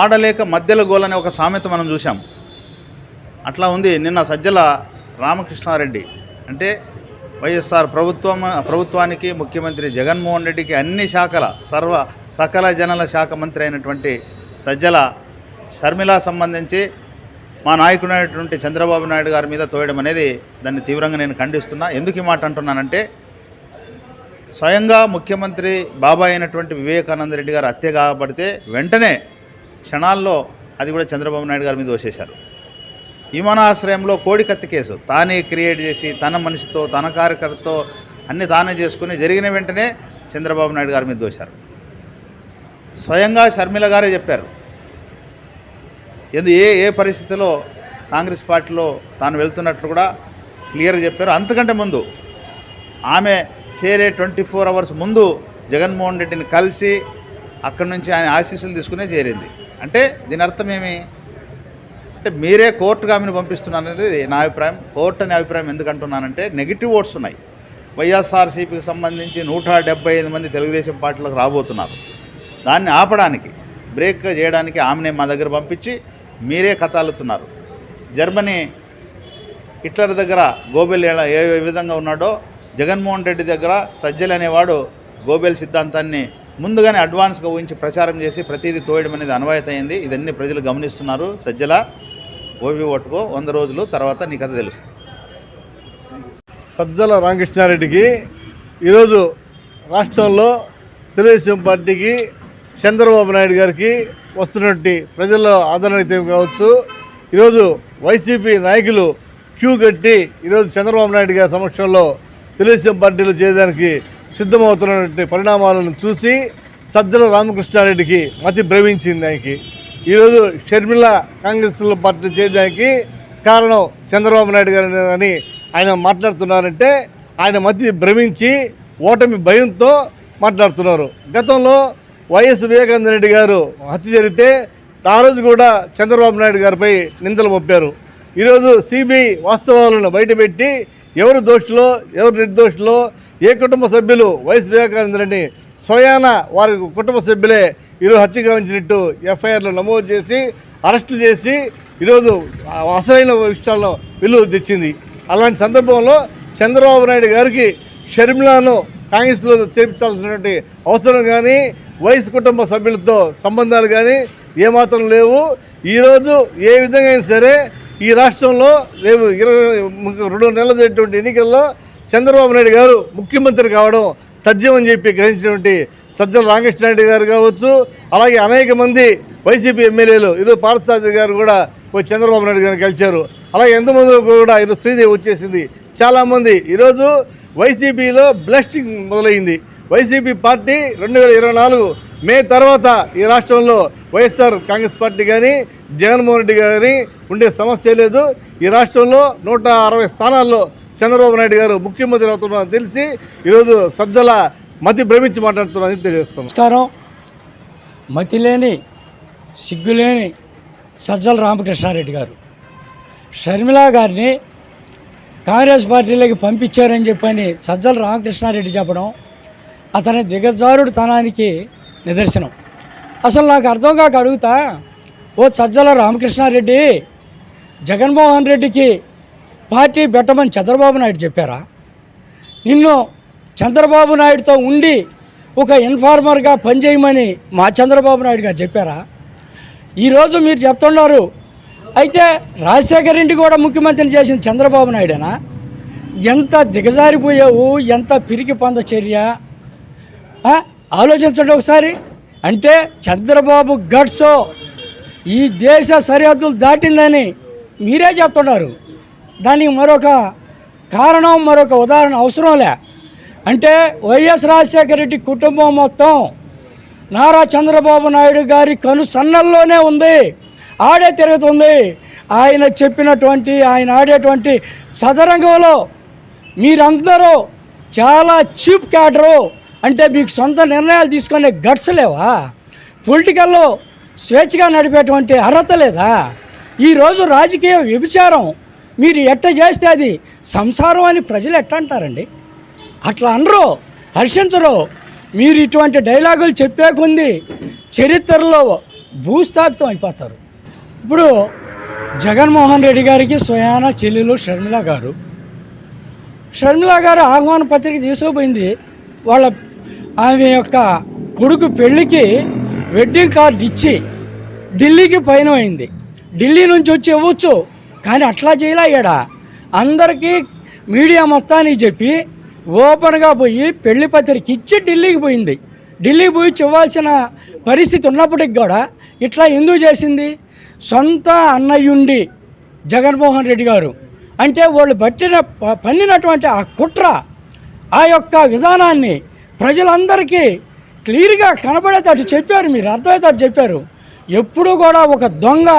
ఆడలేక మధ్యలో అనే ఒక సామెత మనం చూసాం అట్లా ఉంది. నిన్న సజ్జల రామకృష్ణారెడ్డి అంటే వైఎస్ఆర్ ప్రభుత్వం ప్రభుత్వానికి ముఖ్యమంత్రి జగన్మోహన్ రెడ్డికి అన్ని శాఖల సర్వ సకల జనల శాఖ మంత్రి అయినటువంటి సజ్జల షర్మిల సంబంధించి మా నాయకుడైనటువంటి చంద్రబాబు నాయుడు గారి మీద తోయడం అనేది దాన్ని తీవ్రంగా నేను ఖండిస్తున్నా. ఎందుకు ఈ మాట అంటున్నానంటే స్వయంగా ముఖ్యమంత్రి బాబాయ్ అయినటువంటి వివేకానంద రెడ్డి గారు హత్య కాబడితే వెంటనే క్షణాల్లో అది కూడా చంద్రబాబు నాయుడు గారి మీద దోసేశారు విమానాశ్రయంలో కోడికత్తి కేసు. తానే క్రియేట్ చేసి తన మనిషితో తన కార్యకర్తతో అన్ని తానే చేసుకుని జరిగిన వెంటనే చంద్రబాబు నాయుడు గారి మీద దోశారు. స్వయంగా షర్మిల గారే చెప్పారు. ఎందు ఏ ఏ పరిస్థితిలో కాంగ్రెస్ పార్టీలో తాను వెళ్తున్నట్లు కూడా క్లియర్గా చెప్పారు. అంతకంటే ముందు ఆమె చేరే ట్వంటీ ఫోర్ అవర్స్ ముందు జగన్మోహన్ రెడ్డిని కలిసి అక్కడి నుంచి ఆయన ఆశీస్సులు తీసుకునే చేరింది. అంటే దీని అర్థం ఏమి? అంటే మీరే కోర్టుగా ఆమెను పంపిస్తున్నారు అనేది నా అభిప్రాయం. కోర్టు అనే అభిప్రాయం ఎందుకంటున్నానంటే నెగిటివ్ ఓట్స్ ఉన్నాయి. వైఎస్ఆర్సీపీకి సంబంధించి నూట డెబ్బై ఐదు మంది తెలుగుదేశం పార్టీలకు రాబోతున్నారు. దాన్ని ఆపడానికి బ్రేక్ చేయడానికి ఆమెనే మా దగ్గర పంపించి మీరే కథాలుతున్నారు. జర్మనీ హిట్లర్ దగ్గర గోబెల్ ఎలా- ఏ విధంగా ఉన్నాడో జగన్మోహన్ రెడ్డి దగ్గర సజ్జలు అనేవాడు గోబెల్ సిద్ధాంతాన్ని ముందుగానే అడ్వాన్స్గా ఊహించి ప్రచారం చేసి ప్రతిదీ తోయడం అనేది అనువాయిత అయింది ఇదన్నీ ప్రజలు గమనిస్తున్నారు. సజ్జల ఓవి ఓటుకో వంద రోజులు తర్వాత నీ కథ తెలుస్తుంది. సజ్జల రామకృష్ణారెడ్డికి ఈరోజు రాష్ట్రంలో తెలుగుదేశం పార్టీకి చంద్రబాబు నాయుడు గారికి వస్తున్నటువంటి ప్రజల ఆదరణ కావచ్చు. ఈరోజు వైసీపీ నాయకులు క్యూ కట్టి ఈరోజు చంద్రబాబు నాయుడు గారి సమక్షంలో తెలుగుదేశం పార్టీలో చేయడానికి సిద్ధమవుతున్నటువంటి పరిణామాలను చూసి సజ్జల రామకృష్ణారెడ్డికి మతి భ్రమించింది ఆయనకి. ఈరోజు షర్మిల కాంగ్రెస్ పార్టీ చేయడానికి కారణం చంద్రబాబు నాయుడు గారు అని ఆయన మాట్లాడుతున్నారంటే ఆయన మతి భ్రమించి ఓటమి భయంతో మాట్లాడుతున్నారు. గతంలో వైఎస్ వివేకానంద రెడ్డి గారు హత్య జరిగితే ఆ రోజు కూడా చంద్రబాబు నాయుడు గారిపై నిందలు మోపారు. ఈరోజు సిబిఐ వాస్తవాలను బయటపెట్టి ఎవరు దోషులో ఎవరు నిర్దోషులో ఏ కుటుంబ సభ్యులు వైఎస్ వివేకానందరని స్వయాన వారి కుటుంబ సభ్యులే ఈరోజు హత్య గావించినట్టు ఎఫ్ఐఆర్లు నమోదు చేసి అరెస్టు చేసి ఈరోజు అసలైన విషయాల్లో విలువ తెచ్చింది. అలాంటి సందర్భంలో చంద్రబాబు నాయుడు గారికి షర్మిలాను కాంగ్రెస్లో చేర్పించాల్సినటువంటి అవసరం కానీ వయసు కుటుంబ సభ్యులతో సంబంధాలు కానీ ఏమాత్రం లేవు. ఈరోజు ఏ విధంగా అయినా సరే ఈ రాష్ట్రంలో రేపు ఇరవై రెండు నెలలు జరిగినటువంటి ఎన్నికల్లో చంద్రబాబు నాయుడు గారు ముఖ్యమంత్రి కావడం తథ్యం అని చెప్పి గ్రహించినటువంటి సజ్జల రామకృష్ణారెడ్డి గారు కావచ్చు అలాగే అనేక మంది వైసీపీ ఎమ్మెల్యేలు ఈరోజు పార్థసారథి గారు కూడా చంద్రబాబు నాయుడు గారిని కలిశారు. అలాగే ఎంతమంది కూడా ఈరోజు శ్రీదేవి వచ్చేసింది. చాలామంది. ఈరోజు వైసీపీలో బ్లస్టింగ్ మొదలైంది. వైసీపీ పార్టీ రెండు వేల ఇరవై నాలుగు మే తర్వాత ఈ రాష్ట్రంలో వైఎస్ఆర్ కాంగ్రెస్ పార్టీ కానీ జగన్మోహన్ రెడ్డి కానీ ఉండే సమస్య లేదు. ఈ రాష్ట్రంలో నూట అరవై స్థానాల్లో చంద్రబాబు నాయుడు గారు ముఖ్యమంత్రి అవుతున్నారని తెలిసి ఈరోజు సజ్జల మతి భ్రమించి మాట్లాడుతున్నారని తెలియజేస్తున్నాం. నమస్కారం. మతిలేని సిగ్గులేని సజ్జల రామకృష్ణారెడ్డి గారు. షర్మిల గారిని కాంగ్రెస్ పార్టీలోకి పంపించారని చెప్పని సజ్జల రామకృష్ణారెడ్డి చెప్పడం అతని దిగజారుడు తనానికి నిదర్శనం. అసలు నాకు అర్థం కాక అడుగుతా ఓ సజ్జల రామకృష్ణారెడ్డి జగన్మోహన్ రెడ్డికి పార్టీ పెట్టమని చంద్రబాబు నాయుడు చెప్పారా? నిన్ను చంద్రబాబు నాయుడుతో ఉండి ఒక ఇన్ఫార్మర్గా పనిచేయమని మా చంద్రబాబు నాయుడు గారు చెప్పారా? ఈరోజు మీరు చెప్తున్నారు అయితే రాజశేఖర రెడ్డి కూడా ముఖ్యమంత్రిని చేసిన చంద్రబాబు నాయుడేనా? ఎంత దిగజారిపోయావు ఎంత పిరికి పొంద చర్య ఆలోచించండి ఒకసారి. అంటే చంద్రబాబు గట్స్ ఈ దేశ సరిహద్దులు దాటిందని మీరే చెప్తున్నారు. దానికి మరొక కారణం మరొక ఉదాహరణ అవసరంలే అంటే వైఎస్ రాజశేఖర రెడ్డి కుటుంబం మొత్తం నారా చంద్రబాబు నాయుడు గారి కను సన్నల్లోనే ఉంది. ఆడే తిరుగుతుంది. ఆయన చెప్పినటువంటి ఆయన ఆడేటువంటి చదరంగంలో మీరందరూ చాలా చీప్ క్యాడరు. అంటే మీకు సొంత నిర్ణయాలు తీసుకునే గట్స్ లేవా? పొలిటికల్లో స్వేచ్ఛగా నడిపేటువంటి అర్హత లేదా? ఈరోజు రాజకీయ వ్యభిచారం మీరు ఎట్ట చేస్తే అది సంసారం అని ప్రజలు ఎట్ట అంటారండి? అట్లా అనరు హర్షించరు. మీరు ఇటువంటి డైలాగులు చెప్పేకుంది చరిత్రలో భూస్థాపితం అయిపోతారు. ఇప్పుడు జగన్మోహన్ రెడ్డి గారికి స్వయాన చెల్లెలు షర్మిల గారు. షర్మిల గారు ఆహ్వాన పత్రిక తీసుకుపోయింది వాళ్ళ ఆమె యొక్క కొడుకు పెళ్ళికి వెడ్డింగ్ కార్డు ఇచ్చి ఢిల్లీకి పైన అయింది. ఢిల్లీ నుంచి వచ్చి ఇవ్వచ్చు కానీ అట్లా చేయలేడా అందరికీ మీడియా మొత్తానికి చెప్పి ఓపెన్గా పోయి పెళ్ళి పత్రిక ఇచ్చి ఢిల్లీకి పోయింది. ఢిల్లీకి పోయి ఇవ్వాల్సిన పరిస్థితి ఉన్నప్పటికి కూడా ఇట్లా ఎందుకు చేసింది? సొంత అన్నయ్యుండి జగన్మోహన్ రెడ్డి గారు. అంటే వాళ్ళు పట్టిన ప- పన్నినటువంటి ఆ కుట్ర ఆ యొక్క విధానాన్ని ప్రజలందరికీ క్లియర్గా కనబడేటట్టు చెప్పారు మీరు అర్థమయ్యేటట్టు చెప్పారు. ఎప్పుడూ కూడా ఒక దొంగ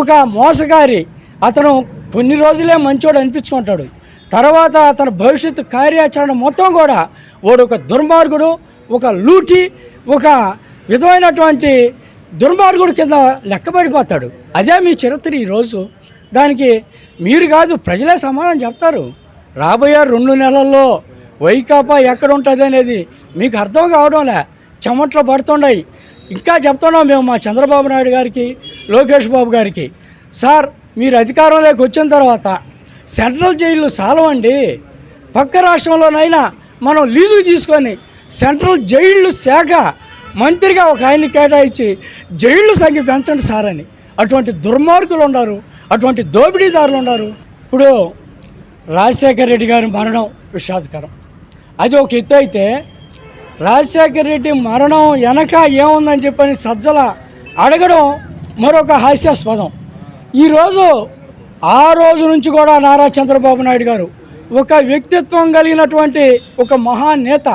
ఒక మోసగారి అతను కొన్ని రోజులే మంచోడు అనిపించుకుంటాడు. తర్వాత అతని భవిష్యత్తు కార్యాచరణ మొత్తం కూడా వాడు ఒక దుర్మార్గుడు ఒక లూటి ఒక విధమైనటువంటి దుర్మార్గుడు కింద లెక్కబడిపోతాడు. అదే మీ చరిత్ర ఈరోజు. దానికి మీరు కాదు ప్రజలే సమాధానం చెప్తారు. రాబోయే రెండు నెలల్లో వైకాపా ఎక్కడ ఉంటుంది అనేది మీకు అర్థం కావడంలే. చెమట్లు పడుతున్నాయి ఇంకా చెప్తున్నాం మేము మా చంద్రబాబు నాయుడు గారికి లోకేష్ బాబు గారికి. సార్ మీరు అధికారంలోకి వచ్చిన తర్వాత సెంట్రల్ జైళ్ళు సాలవండి. పక్క రాష్ట్రంలోనైనా మనం లీజు తీసుకొని సెంట్రల్ జైళ్ళు శాఖ మంత్రిగా ఒక ఆయన్ని కేటాయించి జైళ్ళు సంఖ్య పెంచండి సార్ అని అటువంటి దుర్మార్గులు ఉన్నారు. అటువంటి దోపిడీదారులు ఉన్నారు. ఇప్పుడు రాజశేఖర రెడ్డి గారి మరణం విషాదకరం. అది ఒక ఎత్తు అయితే రాజశేఖర రెడ్డి మరణం వెనక ఏముందని చెప్పని సజ్జల అడగడం మరొక హాస్యాస్పదం. ఈరోజు ఆ రోజు నుంచి కూడా నారా చంద్రబాబు నాయుడు గారు ఒక వ్యక్తిత్వం కలిగినటువంటి ఒక మహానేత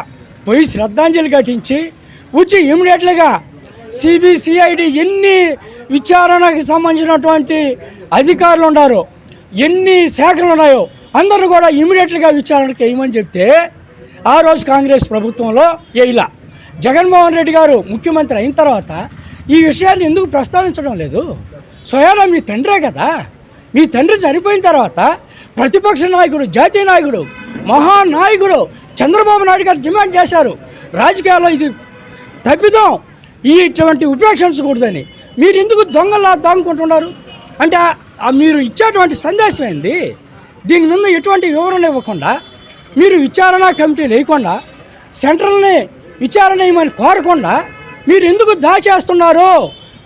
పోయి శ్రద్ధాంజలి ఘటించి వచ్చి ఇమీడియట్లుగా సిబిసిఐడి ఎన్ని విచారణకి సంబంధించినటువంటి అధికారులు ఉన్నారో ఎన్ని శాఖలు ఉన్నాయో అందరూ కూడా ఇమీడియట్గా విచారణకి వేయమని చెప్తే ఆ రోజు కాంగ్రెస్ ప్రభుత్వంలో ఇలా. జగన్మోహన్ రెడ్డి గారు ముఖ్యమంత్రి అయిన తర్వాత ఈ విషయాన్ని ఎందుకు ప్రస్తావించడం లేదు? స్వయానా మీ తండ్రే కదా. మీ తండ్రి చనిపోయిన తర్వాత ప్రతిపక్ష నాయకుడు జాతీయ నాయకుడు మహానాయకుడు చంద్రబాబు నాయుడు గారు డిమాండ్ చేశారు. రాజకీయాల్లో ఇది తప్పిదం. ఈ ఇటువంటి ఉపేక్షించకూడదని. మీరు ఎందుకు దొంగలా దాంగుకుంటున్నారు అంటే మీరు ఇచ్చేటువంటి సందేశం ఏంది? దీని మీద ఎటువంటి వివరణ ఇవ్వకుండా మీరు విచారణ కమిటీ లేకుండా సెంట్రల్ని విచారణ ఇవ్వమని కోరకుండా మీరు ఎందుకు దాచేస్తున్నారు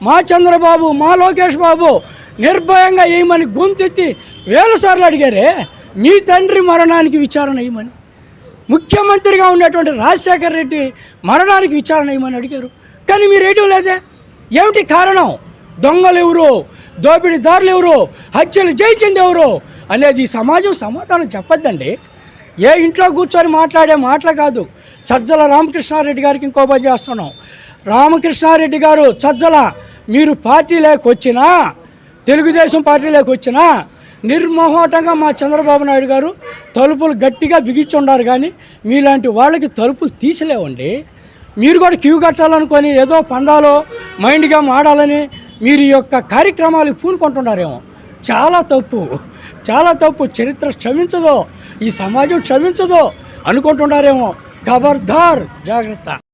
మా చంద్రబాబు మా లోకేష్ బాబు నిర్భయంగా వేయమని గొంతెత్తి వేల సార్లు అడిగారే మీ తండ్రి మరణానికి విచారణ వేయమని ముఖ్యమంత్రిగా ఉన్నటువంటి రాజశేఖర్ రెడ్డి మరణానికి విచారణ వేయమని అడిగారు? కానీ మీరు వేయటం లేదే. ఏమిటి కారణం? దొంగలు ఎవరు? దోపిడీదారులు ఎవరు? హత్యలు జయించింది ఎవరు? అనేది సమాజం సమాధానం చెప్పొద్దండి. ఏ ఇంట్లో కూర్చొని మాట్లాడే మాటలు కాదు. సజ్జల రామకృష్ణారెడ్డి గారికి ఇంకో పని చేస్తున్నాం. రామకృష్ణారెడ్డి గారు సజ్జల మీరు పార్టీలోకి వచ్చినా తెలుగుదేశం పార్టీలోకి వచ్చినా నిర్మోహటంగా మా చంద్రబాబు నాయుడు గారు తలుపులు గట్టిగా బిగించుండారు కానీ మీలాంటి వాళ్ళకి తలుపులు తీసలేవండి. మీరు కూడా క్యూ కట్టాలనుకొని ఏదో పందాలో మైండ్గా ఆడాలని మీరు యొక్క కార్యక్రమాలు పూనుకుంటున్నారేమో. చాలా తప్పు చాలా తప్పు. చరిత్ర క్షమించదో ఈ సమాజం క్షమించదో అనుకుంటున్నారేమో. ఖబర్దార్ జాగ్రత్త.